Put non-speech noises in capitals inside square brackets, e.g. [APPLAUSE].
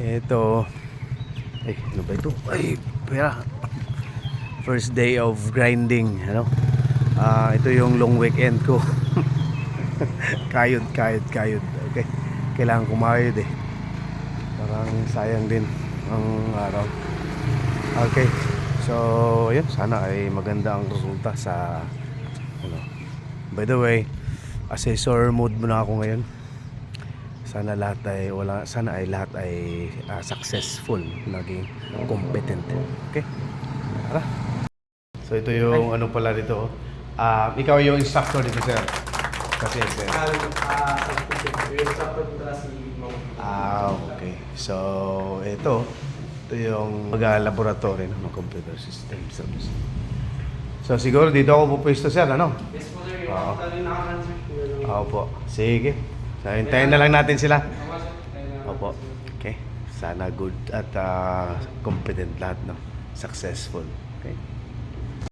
Ito. Ay, ano ba ito? Ay, pera. First day of grinding, ano? Ah, ito yung long weekend ko. [LAUGHS] kayod, kayod, kayod. Okay. Kailangan kumayod eh. Parang sayang din ang araw. Okay. So, yun. Sana ay maganda ang resulta sa ano. By the way, assessor mode muna ako ngayon. Sana lahat ay wala sana ay lahat ay ah, successful, naging competent. Okay? Tara. So ito yung ano pala dito. Ah, ikaw yung instructor dito, sir. Kasi sir. Ah, okay. So, ito, ito yung mag-laboratory ng computer system service. So, siguro dito ako pupwesto, sir, ano? Yes po sir, yung ako talagang nakakanser. Opo. Sige. So, hintayin na lang natin sila. Opo. Okay. Sana good at ah, competent lahat, no? Successful. Okay.